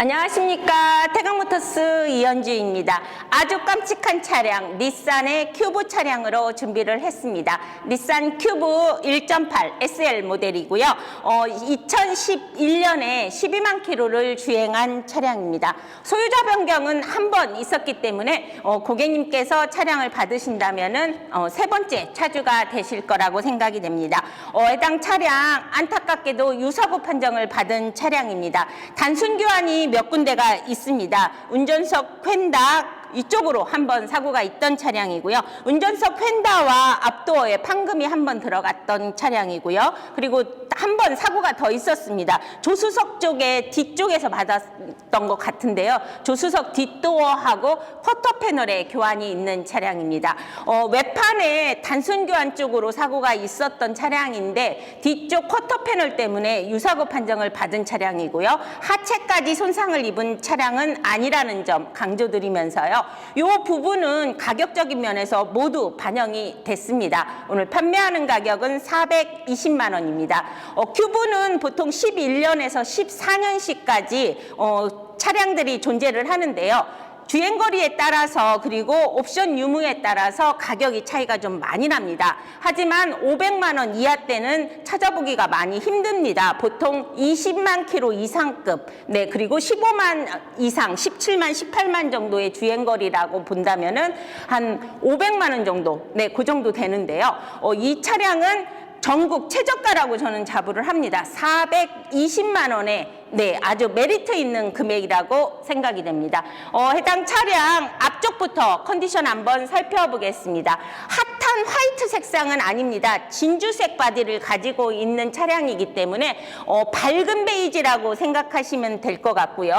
안녕하십니까 태강모터스 이현주입니다. 아주 깜찍한 차량 닛산의 큐브 차량으로 준비를 했습니다. 닛산 큐브 1.8 SL 모델이고요. 어, 2011년에 12만 킬로를 주행한 차량입니다. 소유자 변경은 한 번 있었기 때문에 어, 고객님께서 차량을 받으신다면은 어, 세 번째 차주가 되실 거라고 생각이 됩니다. 어, 해당 차량 안타깝게도 유사고 판정을 받은 차량입니다. 단순 교환이 몇 군데가 있습니다. 운전석 횡다 이쪽으로 한 번 사고가 있던 차량이고요. 운전석 휀다와 앞도어에 판금이 한 번 들어갔던 차량이고요. 그리고 한 번 사고가 더 있었습니다. 조수석 쪽에 뒤쪽에서 받았던 것 같은데요. 조수석 뒷도어하고 쿼터 패널에 교환이 있는 차량입니다. 어, 외판에 단순 교환 쪽으로 사고가 있었던 차량인데 뒤쪽 쿼터 패널 때문에 유사고 판정을 받은 차량이고요. 하체까지 손상을 입은 차량은 아니라는 점 강조드리면서요. 이 부분은 가격적인 면에서 모두 반영이 됐습니다. 오늘 판매하는 가격은 420만 원입니다. 어, 큐브는 보통 11년에서 14년씩까지 어, 차량들이 존재를 하는데요. 주행거리에 따라서 그리고 옵션 유무에 따라서 가격이 차이가 좀 많이 납니다. 하지만 500만 원 이하 때는 찾아보기가 많이 힘듭니다. 보통 20만 킬로 이상급, 네 그리고 15만 이상, 17만, 18만 정도의 주행거리라고 본다면은 한 500만 원 정도, 네그 정도 되는데요. 어, 이 차량은 전국 최저가라고 저는 자부를 합니다. 420만 원에 네, 아주 메리트 있는 금액이라고 생각이 됩니다. 어, 해당 차량 앞쪽부터 컨디션 한번 살펴보겠습니다. 핫 한 화이트 색상은 아닙니다. 진주색 바디를 가지고 있는 차량이기 때문에 어, 밝은 베이지라고 생각하시면 될 것 같고요.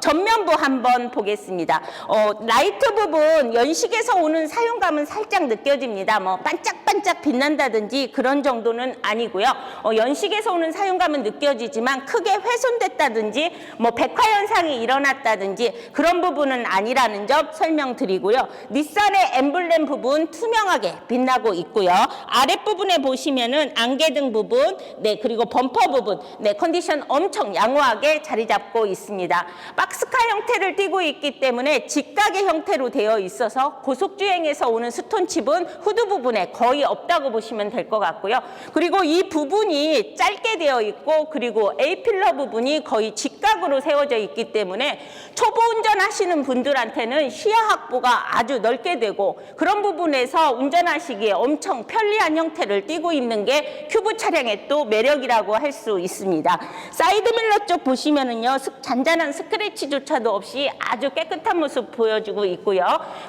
전면부 한번 보겠습니다. 어, 라이트 부분 연식에서 오는 사용감은 살짝 느껴집니다. 뭐 반짝반짝 빛난다든지 그런 정도는 아니고요. 어, 연식에서 오는 사용감은 느껴지지만 크게 훼손됐다든지 뭐 백화 현상이 일어났다든지 그런 부분은 아니라는 점 설명드리고요. 닛산의 엠블렘 부분 투명하게 빛나고 있고요. 아랫부분에 보시면은 안개등 부분, 네 그리고 범퍼 부분, 네 컨디션 엄청 양호하게 자리 잡고 있습니다. 박스카 형태를 띠고 있기 때문에 직각의 형태로 되어 있어서 고속주행에서 오는 스톤칩은 후드 부분에 거의 없다고 보시면 될 것 같고요. 그리고 이 부분이 짧게 되어 있고 그리고 A 필러 부분이 거의 직각으로 세워져 있기 때문에 초보 운전하시는 분들한테는 시야 확보가 아주 넓게 되고 그런 부분에서 운전하시 기에 엄청 편리한 형태를 띠고 있는 게 큐브 차량의 또 매력이라고 할 수 있습니다. 사이드 밀러 쪽 보시면은요 스- 잔잔한 스크래치조차도 없이 아주 깨끗한 모습 보여주고 있고요.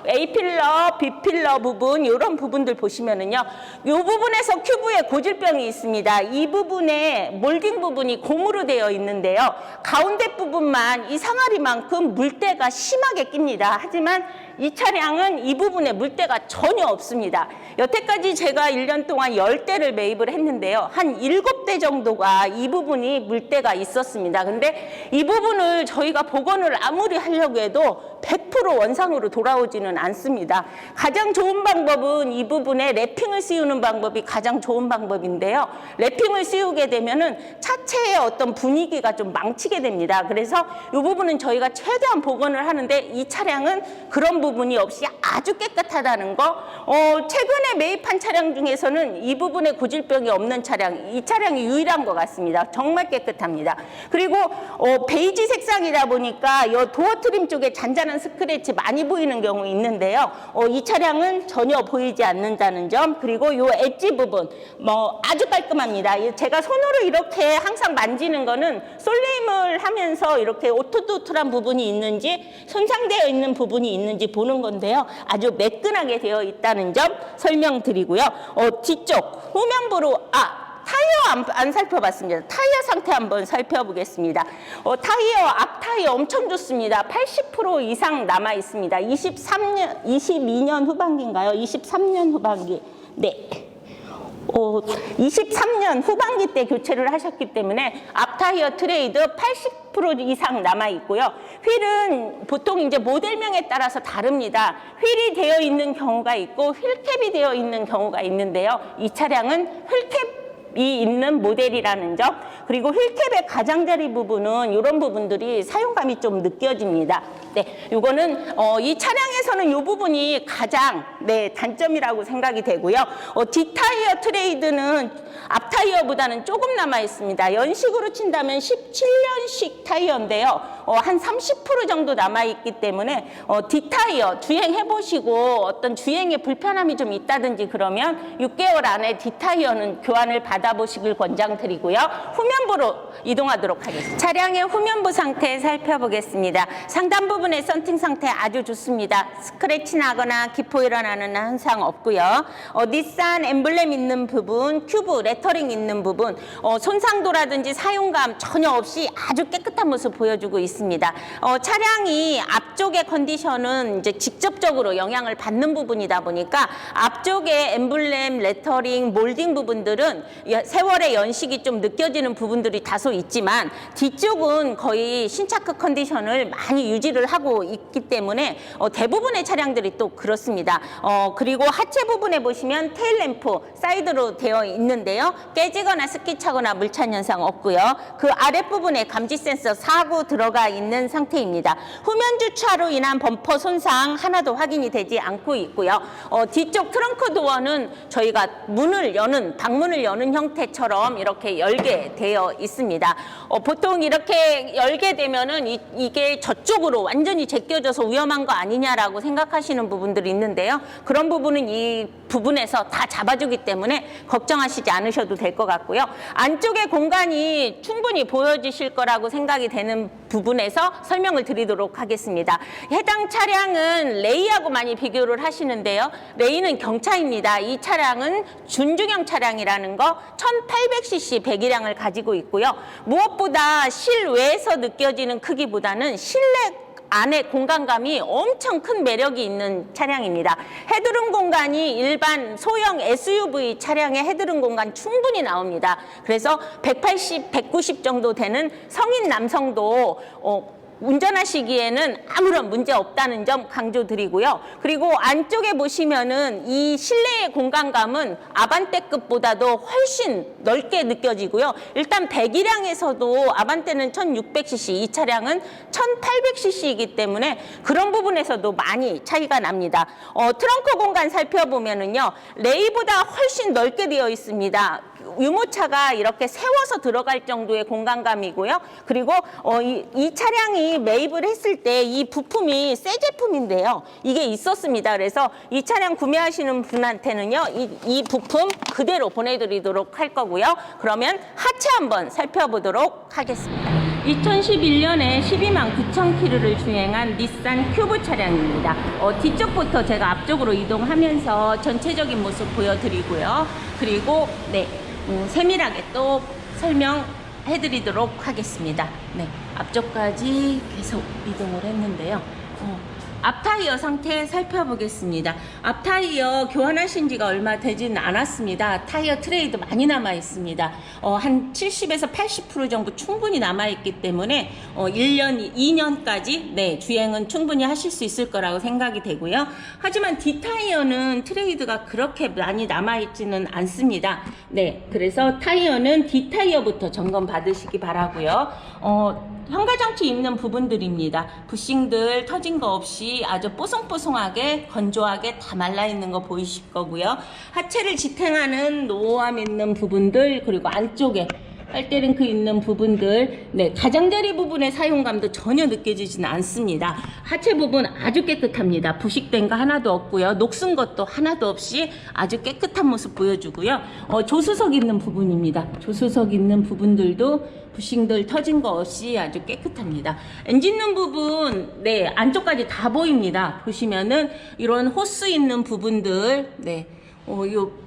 A 필러, B 필러 부분 이런 부분들 보시면은요 이 부분에서 큐브에 고질병이 있습니다. 이 부분에 몰딩 부분이 고무로 되어 있는데요. 가운데 부분만 이 상아리만큼 물때가 심하게 낍니다. 하지만 이 차량은 이 부분에 물때가 전혀 없습니다. 여태까지 제가 1년 동안 10대를 매입을 했는데요. 한 7대 정도가 이 부분이 물때가 있었습니다. 근데 이 부분을 저희가 복원을 아무리 하려고 해도 100% 원상으로 돌아오지는 않습니다. 가장 좋은 방법은 이 부분에 랩핑을 씌우는 방법이 가장 좋은 방법인데요. 랩핑을 씌우게 되면은 차체의 어떤 분위기가 좀 망치게 됩니다. 그래서 이 부분은 저희가 최대한 복원을 하는데 이 차량은 그런 부분이 없이 아주 깨끗하다는 거. 어, 최근에 매입한 차량 중에서는 이 부분에 고질병이 없는 차량, 이 차량이 유일한 것 같습니다. 정말 깨끗합니다. 그리고 어, 베이지 색상이다 보니까 이 도어 트림 쪽에 잔잔 한 스크래치 많이 보이는 경우 있는데요. 어, 이 차량은 전혀 보이지 않는다는 점, 그리고 이 엣지 부분, 뭐 아주 깔끔합니다. 이 제가 손으로 이렇게 항상 만지는 거는 솔레임을 하면서 이렇게 오토도트란 부분이 있는지 손상되어 있는 부분이 있는지 보는 건데요. 아주 매끈하게 되어 있다는 점 설명드리고요. 어, 뒤쪽 후면부로 아 타이어 안, 안 살펴봤습니다. 타이어 상태 한번 살펴보겠습니다. 어, 타이어 앞 타이어 엄청 좋습니다. 80% 이상 남아 있습니다. 23년, 22년 후반기인가요? 23년 후반기. 네. 어, 23년 후반기 때 교체를 하셨기 때문에 앞타이어 트레이드 80% 이상 남아 있고요. 휠은 보통 이제 모델명에 따라서 다릅니다. 휠이 되어 있는 경우가 있고 휠캡이 되어 있는 경우가 있는데요. 이 차량은 휠캡 있는 모델이라는 점 그리고 휠캡의 가장자리 부분은 이런 부분들이 사용감이 좀 느껴집니다. 네, 이거는 어, 이 차량에서는 이 부분이 가장 네 단점이라고 생각이 되고요. 어, 뒷타이어 트레이드는 앞 타이어보다는 조금 남아 있습니다. 연식으로 친다면 17년식 타이어인데요. 어, 한 30% 정도 남아 있기 때문에 어, 뒷타이어 주행해 보시고 어떤 주행에 불편함이 좀 있다든지 그러면 6개월 안에 뒷타이어는 교환을 받아보시길 권장드리고요. 후면부로 이동하도록 하겠습니다. 차량의 후면부 상태 살펴보겠습니다. 상단 부분의 썬팅 상태 아주 좋습니다. 스크래치 나거나 기포 일어나는 현상 없고요. 어, 닛산 엠블렘 있는 부분, 큐브 레터링 있는 부분, 어, 손상도라든지 사용감 전혀 없이 아주 깨끗한 모습 보여주고 있습니다. 어, 차량이 앞쪽의 컨디션은 이제 직접적으로 영향을 받는 부분이다 보니까 앞쪽에 엠블렘, 레터링, 몰딩 부분들은 여- 세월의 연식이 좀 느껴지는 부분들이 다소 있지만 뒤쪽은 거의 신차크 컨디션을 많이 유지를 하고 있기 때문에 어, 대부분의 차량들이 또 그렇습니다. 어, 그리고 하체 부분에 보시면 테일 램프 사이드로 되어 있는데요. 깨지거나 스키 차거나 물찬 현상 없고요. 그 아랫부분에 감지 센서 4구 들어가 있는 상태입니다. 후면 주차로 인한 범퍼 손상 하나도 확인이 되지 않고 있고요. 어, 뒤쪽 트렁크 도어는 저희가 문을 여는 방문을 여는 형태처럼 이렇게 열게 되어 있습니다. 어, 보통 이렇게 열게 되면은 이, 이게 저쪽으로 완전히 제껴져서 위험한 거 아니냐라고 생각하시는 부분들이 있는데요. 그런 부분은 이 부분에서 다 잡아주기 때문에 걱정하시지 않으셔도 될 것 같고요. 안쪽의 공간이 충분히 보여지실 거라고 생각이 되는 부분에서 설명을 드리도록 하겠습니다. 해당 차량은 레이하고 많이 비교를 하시는데요. 레이는 경차입니다. 이 차량은 준중형 차량이라는 거 1800cc 배기량을 가지고 있고요. 무엇보다 실외에서 느껴지는 크기보다는 실내 안에 공간감이 엄청 큰 매력이 있는 차량입니다. 헤드룸 공간이 일반 소형 SUV 차량의 헤드룸 공간 충분히 나옵니다. 그래서 180, 190 정도 되는 성인 남성도 어, 운전하시기에는 아무런 문제 없다는 점 강조드리고요. 그리고 안쪽에 보시면은 이 실내의 공간감은 아반떼급보다도 훨씬 넓게 느껴지고요. 일단 배기량에서도 아반떼는 1600cc, 이 차량은 1800cc이기 때문에 그런 부분에서도 많이 차이가 납니다. 어, 트렁크 공간 살펴보면은요, 레이보다 훨씬 넓게 되어 있습니다. 유모차가 이렇게 세워서 들어갈 정도의 공간감이고요. 그리고 어, 이, 이 차량 이 매입을 했을 때 이 부품이 새 제품인데요. 이게 있었습니다. 그래서 이 차량 구매하시는 분한테는요, 이, 이 부품 그대로 보내드리도록 할 거고요. 그러면 하체 한번 살펴보도록 하겠습니다. 2011년에 12만 9천 킬로를 주행한 닛산 큐브 차량입니다. 어, 뒤쪽부터 제가 앞쪽으로 이동하면서 전체적인 모습 보여드리고요. 그리고 네, 음, 세밀하게 또 설명해드리도록 하겠습니다. 네, 앞쪽까지 계속 이동을 했는데요. 어, 앞타이어 상태 살펴보겠습니다. 앞타이어 교환하신 지가 얼마 되지는 않았습니다. 타이어 트레이드 많이 남아 있습니다. 어, 한 70에서 80% 정도 충분히 남아 있기 때문에 어, 1년, 2년까지 네, 주행은 충분히 하실 수 있을 거라고 생각이 되고요. 하지만 뒷타이어는 트레이드가 그렇게 많이 남아 있지는 않습니다. 네, 그래서 타이어는 뒷타이어부터 점검 받으시기 바라고요. 어, 현가장치 있는 부분들입니다. 부싱들 터진 거 없이 아주 뽀송뽀송하게 건조하게 다 말라 있는 거 보이실 거고요. 하체를 지탱하는 노후함 있는 부분들 그리고 안쪽에 빨대링크 있는 부분들, 네, 가장자리 부분의 사용감도 전혀 느껴지지는 않습니다. 하체 부분 아주 깨끗합니다. 부식된 거 하나도 없고요. 녹슨 것도 하나도 없이 아주 깨끗한 모습 보여주고요. 어, 조수석 있는 부분입니다. 조수석 있는 부분들도 부싱들 터진 거 없이 아주 깨끗합니다. 엔진 룸 부분, 네, 안쪽까지 다 보입니다. 보시면은 이런 호스 있는 부분들, 네, 어, 요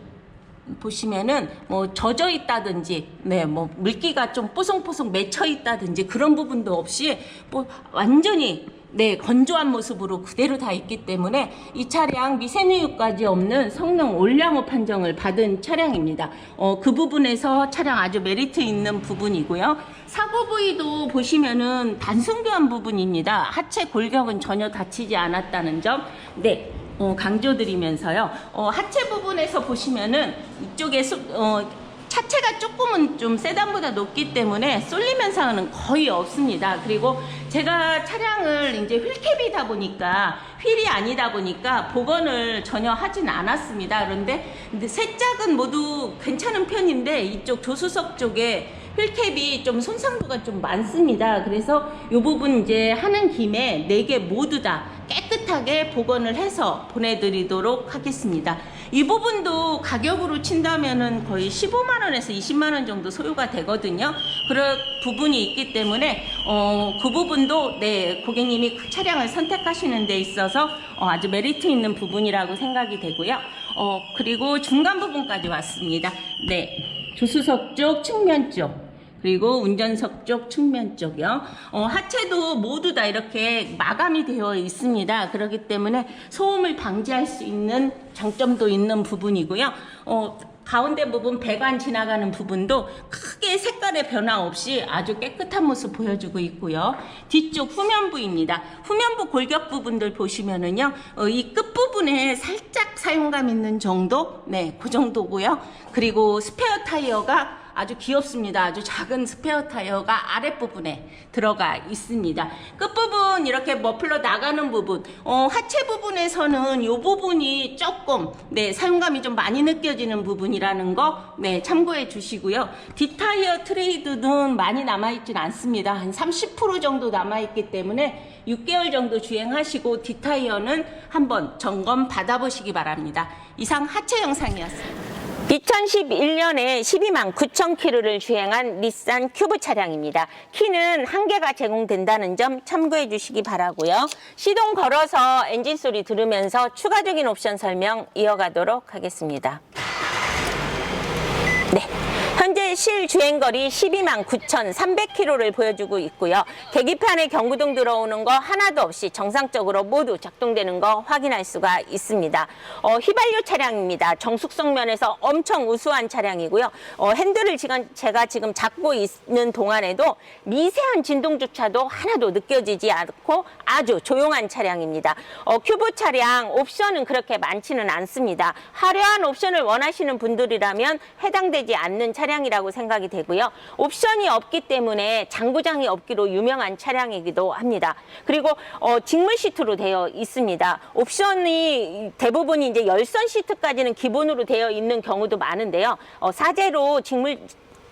보시면은 뭐 젖어 있다든지 네 뭐 물기가 좀 뽀송뽀송 맺혀 있다든지 그런 부분도 없이 뭐 완전히 네 건조한 모습으로 그대로 다 있기 때문에 이 차량 미세누유까지 없는 성능 올량호 판정을 받은 차량입니다. 어, 그 부분에서 차량 아주 메리트 있는 부분이고요. 사고 부위도 보시면은 단순 교환 부분입니다. 하체 골격은 전혀 다치지 않았다는 점. 네. 어, 강조드리면서요. 어, 하체 부분에서 보시면은 이쪽에 수, 어, 차체가 조금은 좀 세단보다 높기 때문에 쏠림 현상은 거의 없습니다. 그리고 제가 차량을 이제 휠캡이다 보니까 휠이 아니다 보니까 복원을 전혀 하진 않았습니다. 그런데 근데 세 짝은 모두 괜찮은 편인데 이쪽 조수석 쪽에 휠캡이 좀 손상도가 좀 많습니다. 그래서 이 부분 이제 하는 김에 네 개 모두 다 깨끗하게 복원을 해서 보내드리도록 하겠습니다. 이 부분도 가격으로 친다면은 거의 15만 원에서 20만 원 정도 소요가 되거든요. 그런 부분이 있기 때문에 어, 그 부분도 네 고객님이 그 차량을 선택하시는 데 있어서 어, 아주 메리트 있는 부분이라고 생각이 되고요. 어, 그리고 중간 부분까지 왔습니다. 네 조수석 쪽 측면 쪽. 그리고 운전석 쪽 측면 쪽이요. 어, 하체도 모두 다 이렇게 마감이 되어 있습니다. 그렇기 때문에 소음을 방지할 수 있는 장점도 있는 부분이고요. 어, 가운데 부분 배관 지나가는 부분도 크게 색깔의 변화 없이 아주 깨끗한 모습 보여주고 있고요. 뒤쪽 후면부입니다. 후면부 골격 부분들 보시면은요, 어, 이 끝부분에 살짝 사용감 있는 정도? 네, 그 정도고요. 그리고 스페어 타이어가 아주 귀엽습니다. 아주 작은 스페어 타이어가 아랫부분에 들어가 있습니다. 끝부분 이렇게 머플러 나가는 부분, 어, 하체 부분에서는 이 부분이 조금 네, 사용감이 좀 많이 느껴지는 부분이라는 거 네, 참고해 주시고요. 뒷타이어 트레이드는 많이 남아있진 않습니다. 한 30% 정도 남아있기 때문에 6개월 정도 주행하시고 뒷타이어는 한번 점검 받아보시기 바랍니다. 이상 하체 영상이었습니다. 2011년에 12만 9천 킬로를 주행한 닛산 큐브 차량입니다. 키는 한 개가 제공된다는 점 참고해 주시기 바라고요. 시동 걸어서 엔진 소리 들으면서 추가적인 옵션 설명 이어가도록 하겠습니다. 네. 현재 실 주행거리 12만 9,300km를 보여주고 있고요. 계기판에 경구등 들어오는 거 하나도 없이 정상적으로 모두 작동되는 거 확인할 수가 있습니다. 어, 휘발유 차량입니다. 정숙성 면에서 엄청 우수한 차량이고요. 어, 핸들을 지금 제가 지금 잡고 있는 동안에도 미세한 진동조차도 하나도 느껴지지 않고 아주 조용한 차량입니다. 어, 큐브 차량 옵션은 그렇게 많지는 않습니다. 화려한 옵션을 원하시는 분들이라면 해당되지 않는 차량이라고 생각이 되고요. 옵션이 없기 때문에 장구장이 없기로 유명한 차량이기도 합니다. 그리고 어, 직물 시트로 되어 있습니다. 옵션이 대부분이 이제 열선 시트까지는 기본으로 되어 있는 경우도 많은데요. 어, 사제로 직물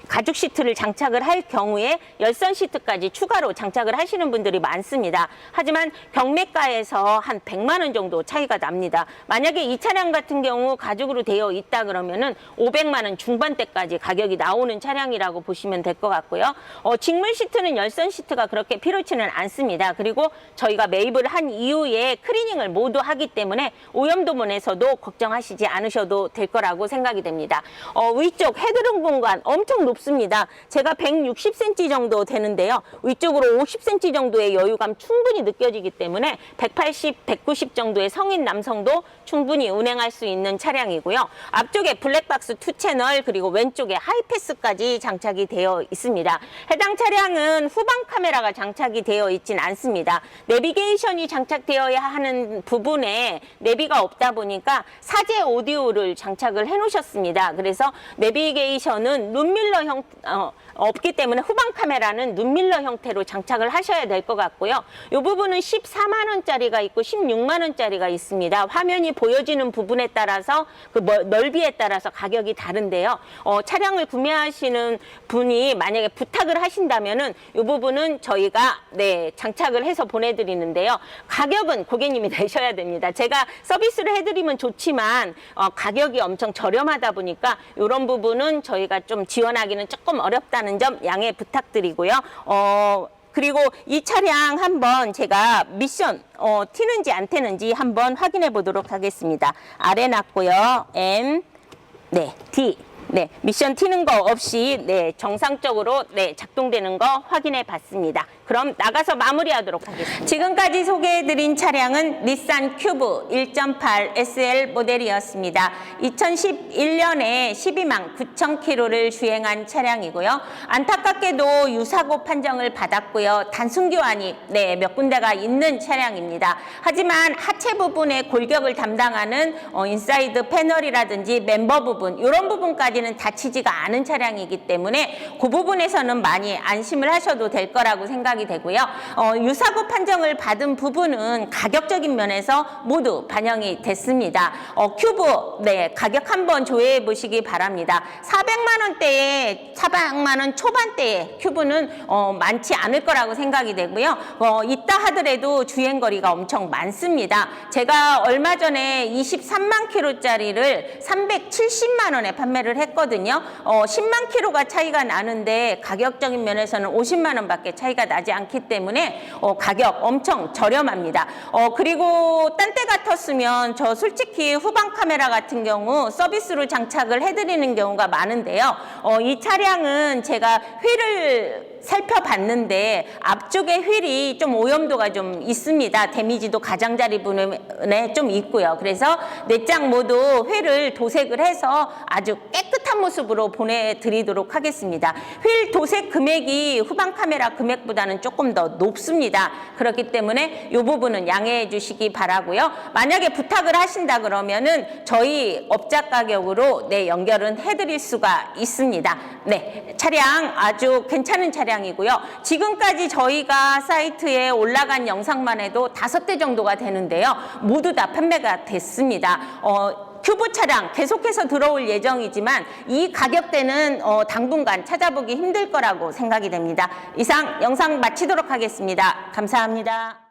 가죽 시트를 장착을 할 경우에 열선 시트까지 추가로 장착을 하시는 분들이 많습니다. 하지만 경매가에서 한 100만 원 정도 차이가 납니다. 만약에 이 차량 같은 경우 가죽으로 되어 있다 그러면은 500만 원 중반대까지 가격이 나오는 차량이라고 보시면 될 것 같고요. 어, 직물 시트는 열선 시트가 그렇게 필요치는 않습니다. 그리고 저희가 매입을 한 이후에 클리닝을 모두 하기 때문에 오염도문에서도 걱정하시지 않으셔도 될 거라고 생각이 됩니다. 어, 위쪽 헤드룸 공간 엄청 높 습니다. 제가 160cm 정도 되는데요. 위쪽으로 50cm 정도의 여유감 충분히 느껴지기 때문에 180, 190 정도의 성인 남성도 충분히 운행할 수 있는 차량이고요. 앞쪽에 블랙박스 2채널 그리고 왼쪽에 하이패스까지 장착이 되어 있습니다. 해당 차량은 후방 카메라가 장착이 되어 있진 않습니다. 내비게이션이 장착되어야 하는 부분에 내비가 없다 보니까 사제 오디오를 장착을 해 놓으셨습니다. 그래서 내비게이션은 룸밀러 형 어, 없기 때문에 후방 카메라는 눈밀러 형태로 장착을 하셔야 될 것 같고요. 이 부분은 14만 원짜리가 있고 16만 원짜리가 있습니다. 화면이 보여지는 부분에 따라서 그 멀- 넓이에 따라서 가격이 다른데요. 어, 차량을 구매하시는 분이 만약에 부탁을 하신다면은 이 부분은 저희가 네 장착을 해서 보내드리는데요. 가격은 고객님이 내셔야 됩니다. 제가 서비스를 해드리면 좋지만 어, 가격이 엄청 저렴하다 보니까 이런 부분은 저희가 좀 지원하기는 조금 어렵다는 점 양해 부탁드리고요. 어, 그리고 이 차량 한번 제가 미션 어, 튀는지 안 튀는지 한번 확인해 보도록 하겠습니다. 아래 놨고요. N 네 D 네 미션 튀는 거 없이 네 정상적으로 네 작동되는 거 확인해 봤습니다. 그럼 나가서 마무리하도록 하겠습니다. 지금까지 소개해드린 차량은 닛산 큐브 1.8 SL 모델이었습니다. 2011년에 12만 9천 킬로를 주행한 차량이고요. 안타깝게도 유사고 판정을 받았고요. 단순 교환이 네, 몇 군데가 있는 차량입니다. 하지만 하체 부분의 골격을 담당하는 어, 인사이드 패널이라든지 멤버 부분 이런 부분까지는 다치지가 않은 차량이기 때문에 그 부분에서는 많이 안심을 하셔도 될 거라고 생각 이 되고요. 어, 유사고 판정을 받은 부분은 가격적인 면에서 모두 반영이 됐습니다. 어, 큐브 네 가격 한번 조회해 보시기 바랍니다. 400만 원대에 400만 원 초반대에 큐브는 어, 많지 않을 거라고 생각이 되고요. 어, 있다 하더라도 주행 거리가 엄청 많습니다. 제가 얼마 전에 23만 킬로짜리를 370만 원에 판매를 했거든요. 어, 10만 킬로가 차이가 나는데 가격적인 면에서는 50만 원밖에 차이가 나지 않기 때문에 어, 가격 엄청 저렴합니다. 어, 그리고 딴 때 같았으면 저 솔직히 후방 카메라 같은 경우 서비스로 장착을 해드리는 경우가 많은데요. 어, 이 차량은 제가 휠을 살펴봤는데 앞쪽에 휠이 좀 오염도가 좀 있습니다. 데미지도 가장자리 부분에 좀 있고요. 그래서 네장 모두 휠을 도색을 해서 아주 깨끗한 모습으로 보내드리도록 하겠습니다. 휠 도색 금액이 후방 카메라 금액보다는 조금 더 높습니다. 그렇기 때문에 이 부분은 양해해 주시기 바라고요. 만약에 부탁을 하신다 그러면은 저희 업자 가격으로 네 연결은 해드릴 수가 있습니다. 네 차량 아주 괜찮은 차량이고요. 지금까지 저희가 사이트에 올라간 영상만 해도 다섯 대 정도가 되는데요. 모두 다 판매가 됐습니다. 어, 큐브 차량 계속해서 들어올 예정이지만 이 가격대는 어, 당분간 찾아보기 힘들 거라고 생각이 됩니다. 이상 영상 마치도록 하겠습니다. 감사합니다.